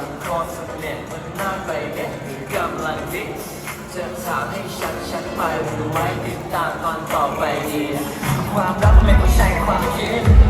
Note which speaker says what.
Speaker 1: ำคอสเน็ตมันน่าไปเด็ดกำลังดิจะถามให้ชัดชัดไปหรือไม่ติดตามตอนต่อไปดี ความรักไม่ใช่ความคิด